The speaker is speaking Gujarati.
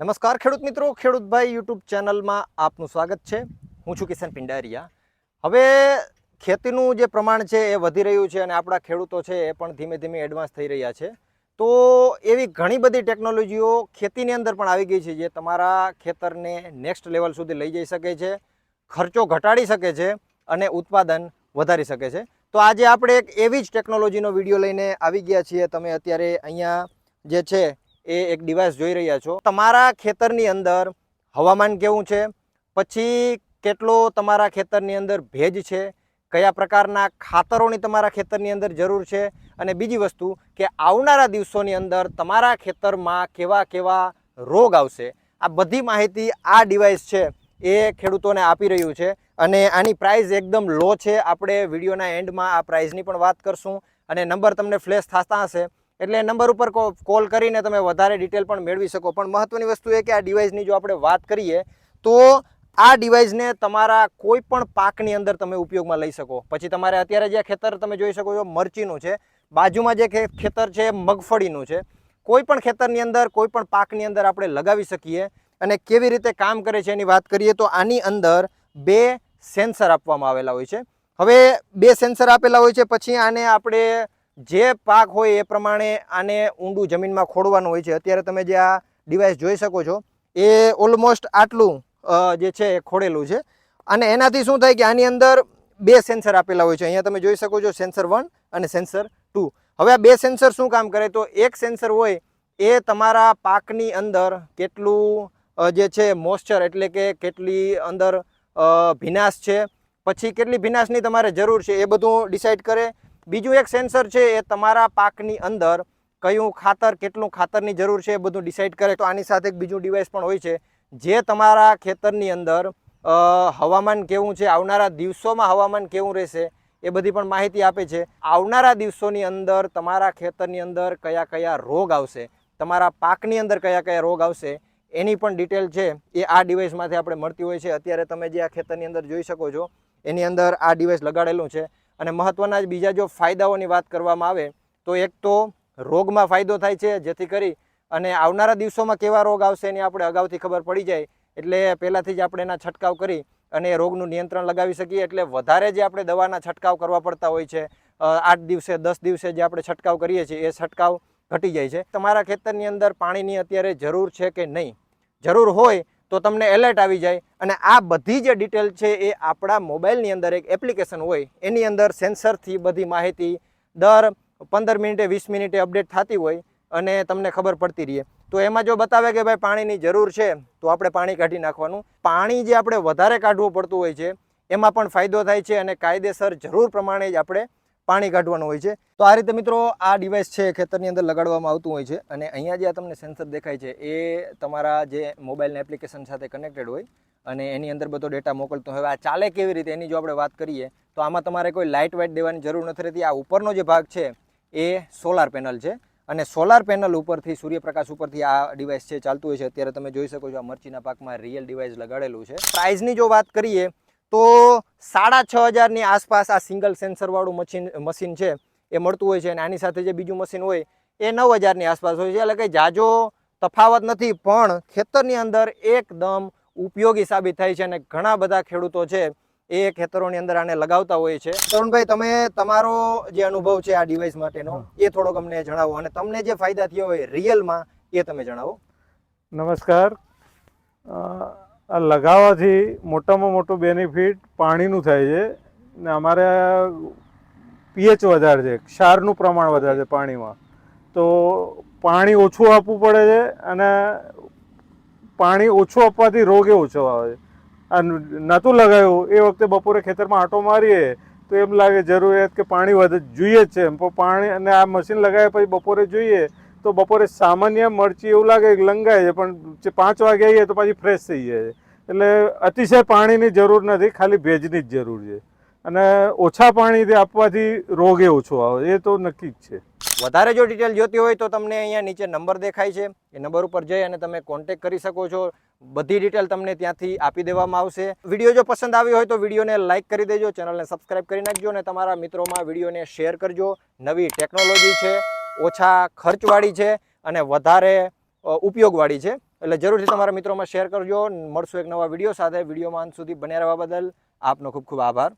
નમસ્કાર ખેડૂત મિત્રો ખેડૂતભાઈ યુટ્યુબ ચેનલમાં આપનું સ્વાગત છે. હું છું કિશન પિંડારિયા. હવે ખેતીનું જે પ્રમાણ છે એ વધી રહ્યું છે અને આપણા ખેડૂતો છે એ પણ ધીમે ધીમે એડવાન્સ થઈ રહ્યા છે. તો એવી ઘણી બધી ટેકનોલોજીઓ ખેતીની અંદર પણ આવી ગઈ છે જે તમારા ખેતરને નેક્સ્ટ લેવલ સુધી લઈ જઈ શકે છે, ખર્ચો ઘટાડી શકે છે અને ઉત્પાદન વધારી શકે છે. તો આજે આપણે એક એવી જ ટેકનોલોજીનો વીડિયો લઈને આવી ગયા છીએ. તમે અત્યારે અહીંયા જે છે એ એક ડિવાઇસ જોઈ રહ્યા છો. તમારા ખેતરની અંદર હવામાન કેવું છે? પછી કેટલો તમારા ખેતરની અંદર ભેજ છે? કયા પ્રકારના ખાતરોની તમારા ખેતરની અંદર જરૂર છે? અને બીજી વસ્તુ કે આવનારા દિવસોની અંદર તમારા ખેતરમાં કેવા કેવા રોગ આવશે? આ બધી માહિતી આ ડિવાઇસ છે એ ખેડૂતોને આપી રહ્યું છે. અને આની પ્રાઇસ એકદમ લો છે. આપણે વિડીયોના એન્ડમાં આ પ્રાઇઝની પણ વાત કરશું. અને નંબર તમને ફ્લેશ થતા હશે. એટલે નંબર ઉપર કોલ કરીને તમે વધારે ડિટેલ પણ મેળવી શકો. પણ મહત્ત્વની વસ્તુ એ કે આ ડિવાઇસની જો આપણે વાત કરીએ, તો આ ડિવાઇસને તમારા કોઈ પણ પાકની અંદર તમે ઉપયોગમાં લઈ શકો. પછી તમારે અત્યારે જે ખેતર તમે જોઈ શકો છો, મરચીનું છે. બાજુમાં જે ખેતર છે, મગફળીનું છે. કોઈ પણ ખેતરની અંદર, કોઈ પણ પાકની અંદર આપણે લગાવી શકીએ. અને કેવી રીતે કામ કરે છે એની વાત કરીએ, તો આની અંદર બે સેન્સર આપવામાં આવેલા હોય છે. હવે બે સેન્સર આપેલા હોય છે, પછી આને આપણે જે પાક હોય એ પ્રમાણે આને ઊંડું જમીનમાં ખોડવાનું હોય છે. અત્યારે તમે જે આ ડિવાઇસ જોઈ શકો છો, એ ઓલમોસ્ટ આટલું જે છે એ ખોડેલું છે. અને એનાથી શું થાય કે આની અંદર બે સેન્સર આપેલા હોય છે. અહીંયા તમે જોઈ શકો છો સેન્સર વન અને સેન્સર ટુ હવે આ બે સેન્સર શું કામ કરે? તો એક સેન્સર હોય એ તમારા પાકની અંદર કેટલું જે છે મોઇસ્ચર એટલે કે કેટલી અંદર ભીનાશ છે. પછી કેટલી ભીનાશની તમારે જરૂર છે એ બધું ડિસાઇડ કરે. બીજું એક સેન્સર છે, એ તમારા પાકની અંદર કયું ખાતર, કેટલું ખાતરની જરૂર છે એ બધું ડિસાઇડ કરે. તો આની સાથે એક બીજું ડિવાઇસ પણ હોય છે, જે તમારા ખેતરની અંદર હવામાન કેવું છે, આવનારા દિવસોમાં હવામાન કેવું રહેશે, એ બધી પણ માહિતી આપે છે. આવનારા દિવસોની અંદર તમારા ખેતરની અંદર કયા કયા રોગ આવશે, તમારા પાકની અંદર કયા કયા રોગ આવશે, એની પણ ડિટેલ છે, એ આ ડિવાઇસમાંથી આપણે મળતી હોય છે. અત્યારે તમે જે આ ખેતરની અંદર જોઈ શકો છો, એની અંદર આ ડિવાઇસ લગાડેલું છે. અને મહત્ત્વના બીજા જો ફાયદાઓની વાત કરવામાં આવે, તો એક તો રોગમાં ફાયદો થાય છે, જેથી કરી અને આવનારા દિવસોમાં કેવા રોગ આવશે એની આપણે અગાઉથી ખબર પડી જાય. એટલે પહેલાંથી જ આપણે એના છંટકાવ કરી અને એ રોગનું નિયંત્રણ લગાવી શકીએ. એટલે વધારે જે આપણે દવાના છંટકાવ કરવા પડતા હોય છે આઠ દિવસે, દસ દિવસે જે આપણે છંટકાવ કરીએ છીએ, એ છંટકાવ ઘટી જાય છે. તમારા ખેતરની અંદર પાણીની અત્યારે જરૂર છે કે નહીં? જરૂર હોય તો તમને એલર્ટ આવી જાય. અને આ બધી જે ડિટેલ છે એ આપણા મોબાઈલની અંદર એક એપ્લિકેશન હોય, એની અંદર સેન્સરથી બધી માહિતી દર પંદર મિનિટે, વીસ મિનિટે અપડેટ થતી હોય અને તમને ખબર પડતી રહીએ તો એમાં જો બતાવે કે ભાઈ પાણીની જરૂર છે, તો આપણે પાણી કાઢી નાખવાનું. પાણી જે આપણે વધારે કાઢવું પડતું હોય છે, એમાં પણ ફાયદો થાય છે અને કાયદેસર જરૂર પ્રમાણે જ આપણે પાણી કાઢવાનું હોય છે. તો આ રીતે મિત્રો આ ડિવાઇસ છે ખેતરની અંદર લગાડવામાં આવતું હોય છે. અને અહીંયા જે આ તમને સેન્સર દેખાય છે એ તમારા જે મોબાઈલના એપ્લિકેશન સાથે કનેક્ટેડ હોય અને એની અંદર બધો ડેટા મોકલતો હવે આ ચાલે કેવી રીતે એની જો આપણે વાત કરીએ, તો આમાં તમારે કોઈ લાઇટ વાઇટ દેવાની જરૂર નથી રહેતી. આ ઉપરનો જે ભાગ છે એ સોલાર પેનલ છે. અને સોલાર પેનલ ઉપરથી, સૂર્યપ્રકાશ ઉપરથી આ ડિવાઇસ છે ચાલતું હોય છે, અત્યારે તમે જોઈ શકો છો આ મરચીના પાકમાં રિયલ ડિવાઇસ લગાડેલું છે. પ્રાઇઝની જો વાત કરીએ તો સાડા છ હજારની આસપાસ આ સિંગલ સેન્સરવાળું મશીન મશીન છે એ મળતું હોય છે અને આની સાથે જે બીજું મશીન હોય એ નવ હજારની આસપાસ હોય છે. એટલે કે જાજો તફાવત નથી પણ ખેતરની અંદર એકદમ ઉપયોગી સાબિત થાય છે અને ઘણા બધા ખેડૂતો છે એ ખેતરોની અંદર આને લગાવતા હોય છે. તરુણભાઈ તમે તમારો જે અનુભવ છે આ ડિવાઇસ માટેનો એ થોડોક અમને જણાવો અને તમને જે ફાયદા થયો હોય રિયલમાં એ તમે જણાવો. નમસ્કાર. આ લગાવવાથી મોટામાં મોટું બેનિફિટ પાણીનું થાય છે. ને અમારે પીએચ વધારે છે, ક્ષારનું પ્રમાણ વધારે છે પાણીમાં. તો પાણી ઓછું આપવું પડે છે અને પાણી ઓછું આપવાથી રોગે ઓછો આવે છે. આ નહોતું લગાવ્યું, એ વખતે બપોરે ખેતરમાં આંટો મારીએ તો એમ લાગે જરૂરિયાત કે પાણી વધે, જોઈએ જ છે એમ. પણ પાણી અને આ મશીન લગાવ્યા પછી બપોરે જોઈએ તો બપોરે સામાન્ય મરચી એવું લાગે કે લંગાય છે, પણ પાંચ વાગે આવીએ તો પાછી ફ્રેશ થઈ જાય છે. એટલે અતિશય પાણીની જરૂર નથી, ખાલી ભેજની જ જરૂર છે. અને ઓછા પાણીથી આપવાથી રોગે ઓછો આવે, એ તો નક્કી જ છે. વધારે જો ડિટેલ જોતી હોય તો તમને અહીંયા નીચે નંબર દેખાય છે. એ નંબર ઉપર જઈ અને તમે કોન્ટેક કરી શકો છો. બધી ડિટેલ તમને ત્યાંથી આપી દેવામાં આવશે. વીડિયો જો પસંદ આવ્યો હોય તો વિડીયોને લાઇક કરી દેજો, ચેનલને સબસ્ક્રાઇબ કરી નાખજો અને તમારા મિત્રોમાં વિડીયોને શેર કરજો. નવી ટેકનોલોજી છે. ઓછા ખર્ચવાળી છે અને વધારે ઉપયોગવાળી છે. એટલે જરૂરથી તમારા મિત્રોમાં શેર કરજો. મળશું એક નવા વીડિયો સાથે. વિડીયોમાં અંત સુધી બન્યા રહેવા બદલ આપનો ખૂબ ખૂબ આભાર.